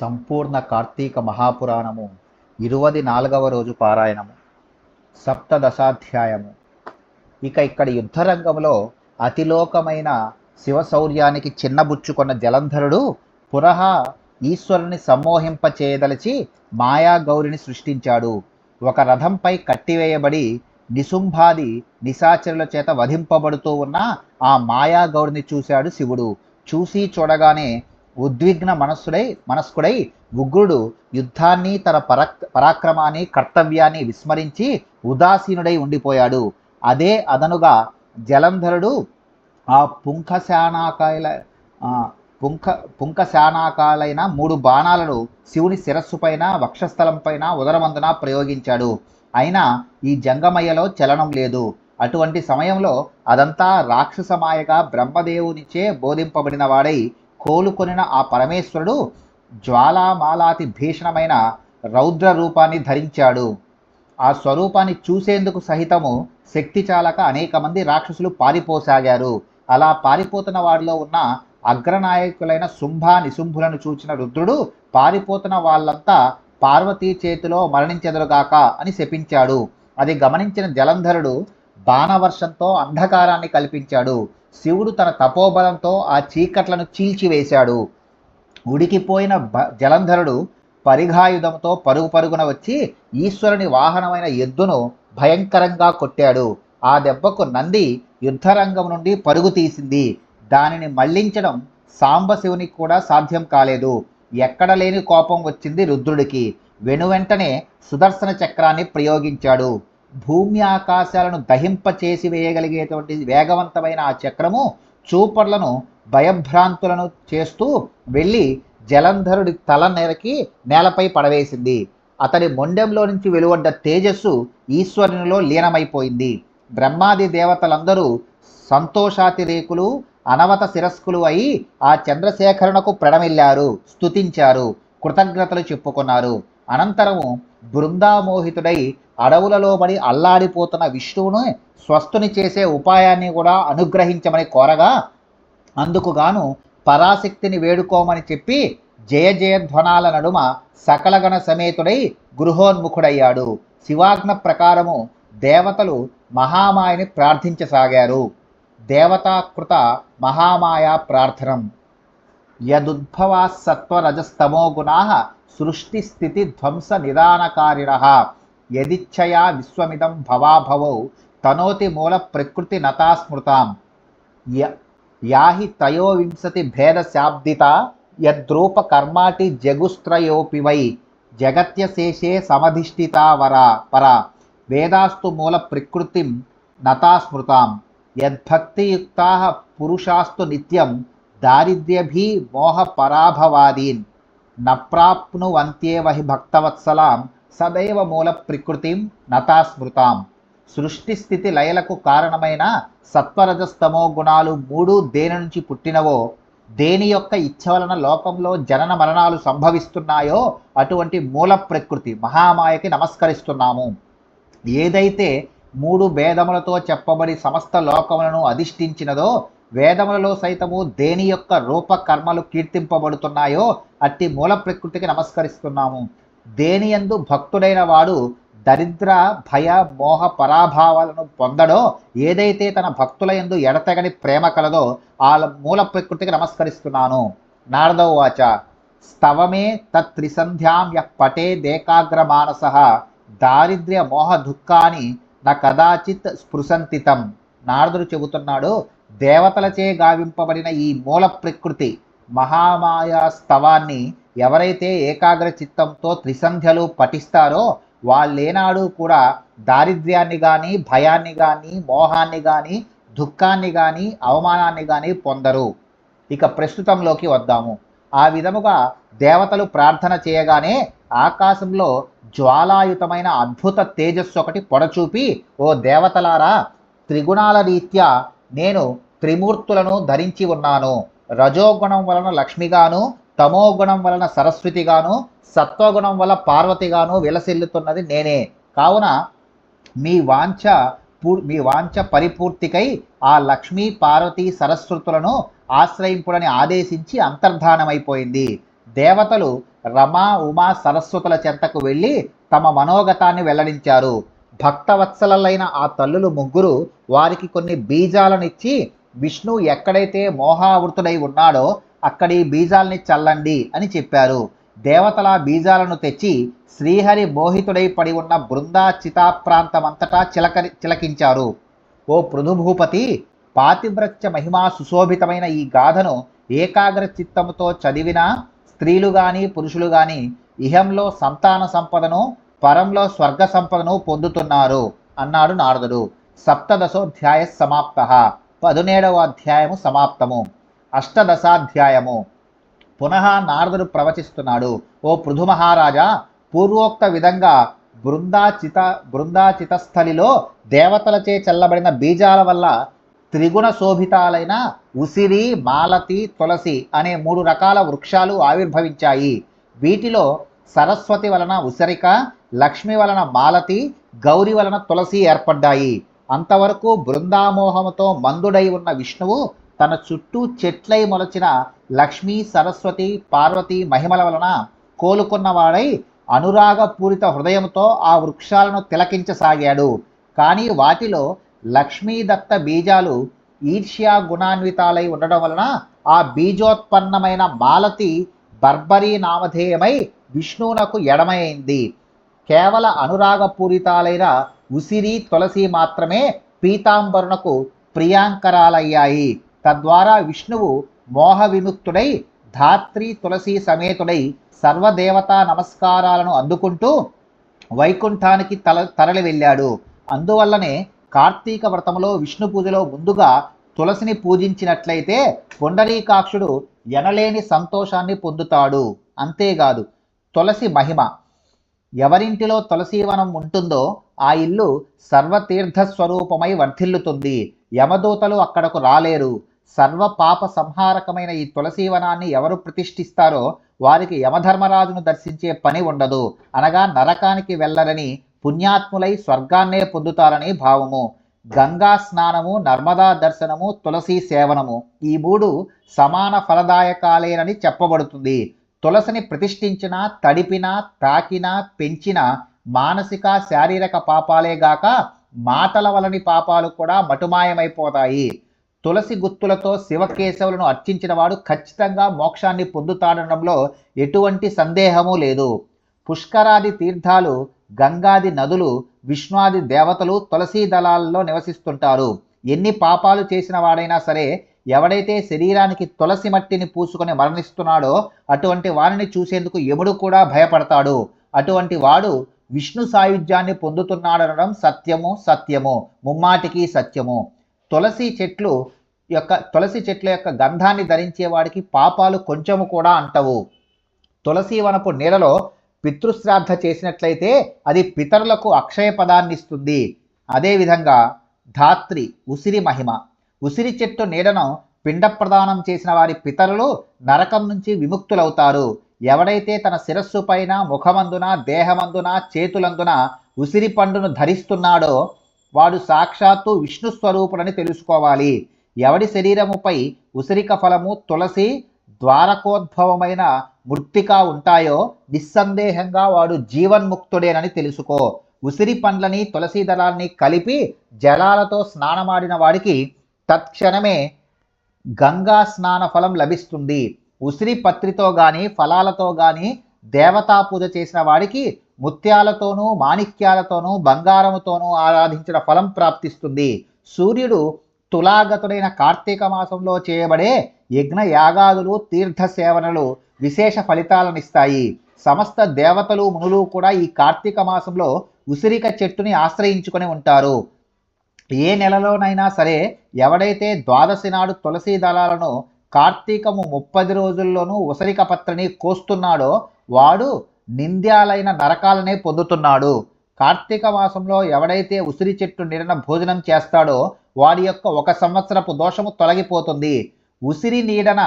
సంపూర్ణ కార్తీక మహాపురాణము. ఇరువది నాలుగవ రోజు పారాయణము. సప్తదశాధ్యాయము. ఇక ఇక్కడ యుద్ధరంగంలో అతిలోకమైన శివశౌర్యానికి చిన్నబుచ్చుకున్న జలంధరుడు పునః ఈశ్వరుని సమ్మోహింపచేయదలిచి మాయా గౌరిని సృష్టించాడు. ఒక రథంపై కట్టివేయబడి నిశుంభాది నిశాచరుల చేత వధింపబడుతూ ఉన్న ఆ మాయాగౌరిని చూశాడు శివుడు. చూసి చూడగానే ఉద్విగ్న మనస్సుడై మనస్కుడై ఉగ్రుడు యుద్ధాన్ని తన పరక్ పరాక్రమాన్ని కర్తవ్యాన్ని విస్మరించి ఉదాసీనుడై ఉండిపోయాడు. అదే అదనుగా జలంధరుడు ఆ పుంఖశానాకాయల పుంఖ పుంఖశానాకాలైన మూడు బాణాలను శివుని శిరస్సు పైన వక్షస్థలం పైన ఉదరమందున ప్రయోగించాడు. అయినా ఈ జంగమయ్యలో చలనం లేదు. అటువంటి సమయంలో అదంతా రాక్షసమాయగా బ్రహ్మదేవునిచే బోధింపబడిన వాడై కోలుకొనిన ఆ పరమేశ్వరుడు జ్వాలామాలాతి భీషణమైన రౌద్ర రూపాన్ని ధరించాడు. ఆ స్వరూపాన్ని చూసేందుకు సహితము శక్తి చాలక అనేక మంది రాక్షసులు పారిపోసాగారు. అలా పారిపోతున్న వారిలో ఉన్న అగ్రనాయకులైన శుంభ నిశుంభులను చూచిన రుద్రుడు పారిపోతున్న వాళ్ళంతా పార్వతీ చేతిలో మరణించెదరుగాక అని శపించాడు. అది గమనించిన జలంధరుడు బాణవర్షంతో అంధకారాన్ని కల్పించాడు. శివుడు తన తపోబలంతో ఆ చీకట్లను చీల్చివేశాడు. ఉడికిపోయిన బ జలంధరుడు పరిఘాయుధంతో పరుగు పరుగున వచ్చి ఈశ్వరుని వాహనమైన ఎద్దును భయంకరంగా కొట్టాడు. ఆ దెబ్బకు నంది యుద్ధరంగం నుండి పరుగు తీసింది. దానిని మళ్ళించడం సాంబశివునికి కూడా సాధ్యం కాలేదు. ఎక్కడ లేని కోపం వచ్చింది రుద్రుడికి. వెనువెంటనే సుదర్శన చక్రాన్ని ప్రయోగించాడు. భూమి ఆకాశాలను దహింపచేసి వేయగలిగేటువంటి వేగవంతమైన ఆ చక్రము చూపర్లను భయభ్రాంతులను చేస్తూ వెళ్ళి జలంధరుడి తల నెరకి నేలపై పడవేసింది. అతడి మొండెంలో నుంచి వెలువడ్డ తేజస్సు ఈశ్వరునిలో లీనమైపోయింది. బ్రహ్మాది దేవతలందరూ సంతోషాతిరేకులు అనవత శిరస్కులు అయి ఆ చంద్రశేఖరునకు ప్రణమిల్లారు స్తుతించారు కృతజ్ఞతలు చెప్పుకున్నారు. అనంతరము బృందామోహితుడై అడవులలో పడి అల్లాడిపోతున్న విష్ణువును స్వస్థుని చేసే ఉపాయాన్ని కూడా అనుగ్రహించమని కోరగా అందుకుగాను పరాశక్తిని వేడుకోమని చెప్పి జయ జయధ్వనాల నడుమ సకలగణ సమేతుడై గృహోన్ముఖుడయ్యాడు. శివాజ్ఞ ప్రకారము దేవతలు మహామాయని ప్రార్థించసాగారు. దేవతాకృత మహామాయా ప్రార్థనం. యదుద్భవా సత్వరజస్తమో గుణా సృష్టి స్థితి ధ్వంస నిదానకారిణ యదిచ్ఛయా విశ్వమిదం భవాభవౌ తనోతి మూల ప్రకృతి నతా స్మృతాం యాహి త్రయోవింశతి భేద శాబ్దిత యద్రూప కర్మాటి జగుస్త్రయోపి వై జగత్యశేషే సమధిష్ఠితా వరా పరా వేదాస్తు మూల ప్రకృతిం నతా స్మృతాం యద్భక్తియుక్తా పురుషాస్తు నిత్యం దారిద్ర్యభీ మోహ పరాభవాదీన్ నప్రాప్నువంత్యేవ హి భక్తవత్సలాం సదైవ మూల ప్రకృతిం నతా స్మృతాం సృష్టి స్థితి లయలకు కారణమైన సత్వరజస్తమో గుణాలు మూడు దేని నుంచి పుట్టినవో దేని యొక్క ఇచ్చ వలన లోకంలో జనన మరణాలు సంభవిస్తున్నాయో అటువంటి మూల ప్రకృతి మహామాయకి నమస్కరిస్తున్నాము. ఏదైతే మూడు భేదములతో చెప్పబడి సమస్త లోకములను అధిష్ఠించినదో వేదములలో సైతము దేని యొక్క రూప కర్మలు కీర్తింపబడుతున్నాయో అట్టి మూల ప్రకృతికి నమస్కరిస్తున్నాము. దేని యందు భక్తుడైన వాడు దరిద్ర భయ మోహ పరాభావాలను పొందడో ఏదైతే తన భక్తుల యందు ఎడతెగని ప్రేమ కలదో ఆ మూల ప్రకృతికి నమస్కరిస్తున్నాను. నారదవ వాచ స్తవమే తత్రిసంధ్యాం పటే దేకాగ్ర మానస దారిద్ర్య మోహ దుఃఖాన్ని నా కదాచిత్ స్పృశంతితం. నారదుడు చెబుతున్నాడు దేవతలచే గావింపబడిన ఈ మూల ప్రకృతి మహామాయా స్తవాన్ని ఎవరైతే ఏకాగ్ర చిత్తంతో త్రిసంధ్యలు పఠిస్తారో వాళ్ళేనాడు కూడా దారిద్ర్యాన్ని కానీ భయాన్ని కానీ మోహాన్ని కానీ దుఃఖాన్ని కానీ అవమానాన్ని కానీ పొందరు. ఇక ప్రస్తుతంలోకి వద్దాము. ఆ విధముగా దేవతలు ప్రార్థన చేయగానే ఆకాశంలో జ్వాలాయుతమైన అద్భుత తేజస్సు ఒకటి పొడచూపి ఓ దేవతలారా త్రిగుణాల రీత్యా నేను త్రిమూర్తులను ధరించి ఉన్నాను. రజోగుణం వలన లక్ష్మిగాను తమోగుణం వలన సరస్వతిగాను సత్వగుణం వల్ల పార్వతిగాను విలసిల్లుతున్నది నేనే. కావున మీ వాంఛ పూ- మీ వాంఛ పరిపూర్తికై ఆ లక్ష్మీ పార్వతీ సరస్వతులను ఆశ్రయింపుడని ఆదేశించి అంతర్ధానమైపోయింది. దేవతలు రమా ఉమా సరస్వతుల చెంతకు వెళ్ళి తమ మనోగతాన్ని వెల్లడించారు. భక్తవత్సలైన ఆ తల్లులు ముగ్గురు వారికి కొన్ని బీజాలనిచ్చి విష్ణు ఎక్కడైతే మోహావృతుడై ఉన్నాడో అక్కడి బీజాల్ని చల్లండి అని చెప్పారు. దేవతల బీజాలను తెచ్చి శ్రీహరి మోహితుడై పడి ఉన్న బృందా చితా ప్రాంతమంతటా చిలకరి చిలకించారు. ఓ పృథుభూపతి పాతివ్రత్య మహిమా సుశోభితమైన ఈ గాథను ఏకాగ్ర చిత్తముతో చదివిన స్త్రీలు గాని పురుషులు గాని ఇహంలో సంతాన సంపదను పరంలో స్వర్గ సంపదను పొందుతున్నారు అన్నాడు నారదుడు. సప్తదశోధ్యాయ సమాప్త. పదునేడవ అధ్యాయము సమాప్తము. అష్టదశాధ్యాయము. పునః నారదుడు ప్రవచిస్తున్నాడు. ఓ పృథు మహారాజా పూర్వోక్త విధంగా బృందాచిత బృందాచితస్థలిలో దేవతలచే చల్లబడిన బీజాల వల్ల త్రిగుణ శోభితాలైన ఉసిరి మాలతి తులసి అనే మూడు రకాల వృక్షాలు ఆవిర్భవించాయి. వీటిలో సరస్వతి వలన ఉసిరిక లక్ష్మి వలన మాలతి గౌరి వలన తులసి ఏర్పడ్డాయి. అంతవరకు బృందామోహముతో మందుడై ఉన్న విష్ణువు తన చుట్టూ చెట్లై మొలచిన లక్ష్మీ సరస్వతి పార్వతి మహిమల వలన కోలుకున్నవాడై అనురాగపూరిత హృదయంతో ఆ వృక్షాలను తిలకించసాగాడు. కానీ వాటిలో లక్ష్మీదత్త బీజాలు ఈర్ష్యా గుణాన్వితాలై ఉండడం వలన ఆ బీజోత్పన్నమైన మాలతి బర్బరీ నామధేయమై విష్ణువునకు ఎడమైంది కేవల అనురాగపూరితాలైన ఉసిరి తులసి మాత్రమే పీతాంబరునకు ప్రియాంకరాలయ్యాయి. తద్వారా విష్ణువు మోహ విముక్తుడై ధాత్రి తులసి సమేతుడై సర్వదేవతా నమస్కారాలను అందుకుంటూ వైకుంఠానికి తల తరలి వెళ్ళాడు. అందువల్లనే కార్తీక వ్రతంలో విష్ణు పూజలో ముందుగా తులసిని పూజించినట్లయితే పుండరీకాక్షుడు ఎనలేని సంతోషాన్ని పొందుతాడు. అంతేకాదు తులసి మహిమ. ఎవరింటిలో తులసీవనం ఉంటుందో ఆ ఇల్లు సర్వతీర్థ స్వరూపమై వర్ధిల్లుతుంది. యమదూతలు అక్కడకు రాలేరు. సర్వ పాప సంహారకమైన ఈ తులసీవనాన్ని ఎవరు ప్రతిష్ఠిస్తారో వారికి యమధర్మరాజును దర్శించే పని ఉండదు. అనగా నరకానికి వెళ్ళరని పుణ్యాత్ములై స్వర్గాన్నే పొందుతారని భావము. గంగా స్నానము నర్మదా దర్శనము తులసి సేవనము ఈ మూడు సమాన ఫలదాయకాలేనని చెప్పబడుతుంది. తులసిని ప్రతిష్ఠించిన తడిపిన తాకిన పెంచిన మానసిక శారీరక పాపాలే గాక మాటల వలని పాపాలు కూడా మటుమాయమైపోతాయి. తులసి గుత్తులతో శివకేశవులను అర్చించిన వాడు ఖచ్చితంగా మోక్షాన్ని పొందుతాడనడంలో ఎటువంటి సందేహము లేదు. పుష్కరాది తీర్థాలు గంగాది నదులు విష్ణువాది దేవతలు తులసీ దళాలలో నివసిస్తుంటారు. ఎన్ని పాపాలు చేసిన వాడైనా సరే ఎవడైతే శరీరానికి తులసి మట్టిని పూసుకొని మరణిస్తున్నాడో అటువంటి వారిని చూసేందుకు యముడు కూడా భయపడతాడు. అటువంటి వాడు విష్ణు సాయుధ్యాన్ని పొందుతున్నాడనడం సత్యము సత్యము ముమ్మాటికి సత్యము. తులసి చెట్లు యొక్క తులసి చెట్ల యొక్క గంధాన్ని ధరించే వాడికి పాపాలు కొంచెము కూడా అంటవు. తులసి వనపు నీడలో పితృశ్రాద్ధ చేసినట్లయితే అది పితరులకు అక్షయ పదాన్ని ఇస్తుంది అదేవిధంగా ధాత్రి ఉసిరి మహిమ. ఉసిరి చెట్టు నీడను పిండ ప్రదానం చేసిన వారి పితరులు నరకం నుంచి విముక్తులవుతారు. ఎవడైతే తన శిరస్సు పైన ముఖమందున దేహమందున చేతులందున ఉసిరి పండును ధరిస్తున్నాడో వాడు సాక్షాత్తు విష్ణు స్వరూపుడని తెలుసుకోవాలి. ఎవడి శరీరముపై ఉసిరిక ఫలము తులసి ద్వారకోద్భవమైన మృత్తిక ఉంటాయో నిస్సందేహంగా వాడు జీవన్ముక్తుడేనని తెలుసుకో. ఉసిరి పండ్లని తులసి దళాన్ని కలిపి జలాలతో స్నానమాడిన వాడికి తత్క్షణమే గంగా స్నాన ఫలం లభిస్తుంది. ఉసిరి పత్రితో గాని ఫలాలతో గాని దేవతా పూజ చేసిన వాడికి ముత్యాలతోనూ మాణిక్యాలతోనూ బంగారముతోనూ ఆరాధించిన ఫలం ప్రాప్తిస్తుంది. సూర్యుడు తులాగతుడైన కార్తీక మాసంలో చేయబడే యజ్ఞ యాగాదులు తీర్థ సేవనలు విశేష ఫలితాలనిస్తాయి. సమస్త దేవతలు మునులు కూడా ఈ కార్తీక మాసంలో ఉసిరిక చెట్టుని ఆశ్రయించుకొని ఉంటారు. ఏ నెలలోనైనా సరే ఎవడైతే ద్వాదశి నాడు తులసి దళాలను కార్తీకము ముప్పది రోజుల్లోనూ ఉసరిక పత్రని కోస్తున్నాడో వాడు నింద్యాలైన నరకాలనే పొందుతున్నాడు. కార్తీక మాసంలో ఎవడైతే ఉసిరి చెట్టు నీడన భోజనం చేస్తాడో వాడి యొక్క ఒక సంవత్సరపు దోషము తొలగిపోతుంది. ఉసిరి నీడన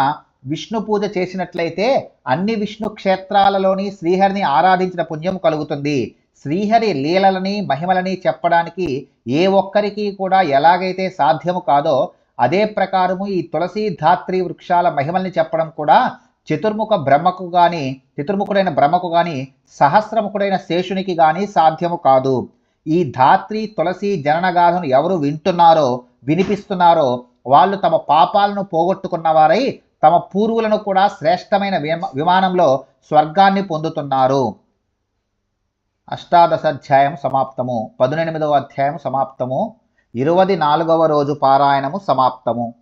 విష్ణు పూజ చేసినట్లయితే అన్ని విష్ణు క్షేత్రాలలోని శ్రీహరిని ఆరాధించిన పుణ్యం కలుగుతుంది. శ్రీహరి లీలలని మహిమలని చెప్పడానికి ఏ ఒక్కరికి కూడా ఎలాగైతే సాధ్యము కాదో అదే ప్రకారము ఈ తులసి ధాత్రి వృక్షాల మహిమల్ని చెప్పడం కూడా చతుర్ముఖ బ్రహ్మకు గాని చతుర్ముఖుడైన బ్రహ్మకు గాని సహస్రముఖుడైన శేషునికి గాని సాధ్యము కాదు. ఈ ధాత్రి తులసి జననగాథను ఎవరు వింటున్నారో వినిపిస్తున్నారో వాళ్ళు తమ పాపాలను పోగొట్టుకున్నవారై తమ పూర్వులను కూడా శ్రేష్టమైన విమ- విమానంలో స్వర్గాన్ని పొందుతున్నారు. అష్టాదశ అధ్యాయం సమాప్తము. పదునెనిమిదవ అధ్యాయం సమాప్తము. ఇరవది నాలుగవ రోజు పారాయణము సమాప్తము.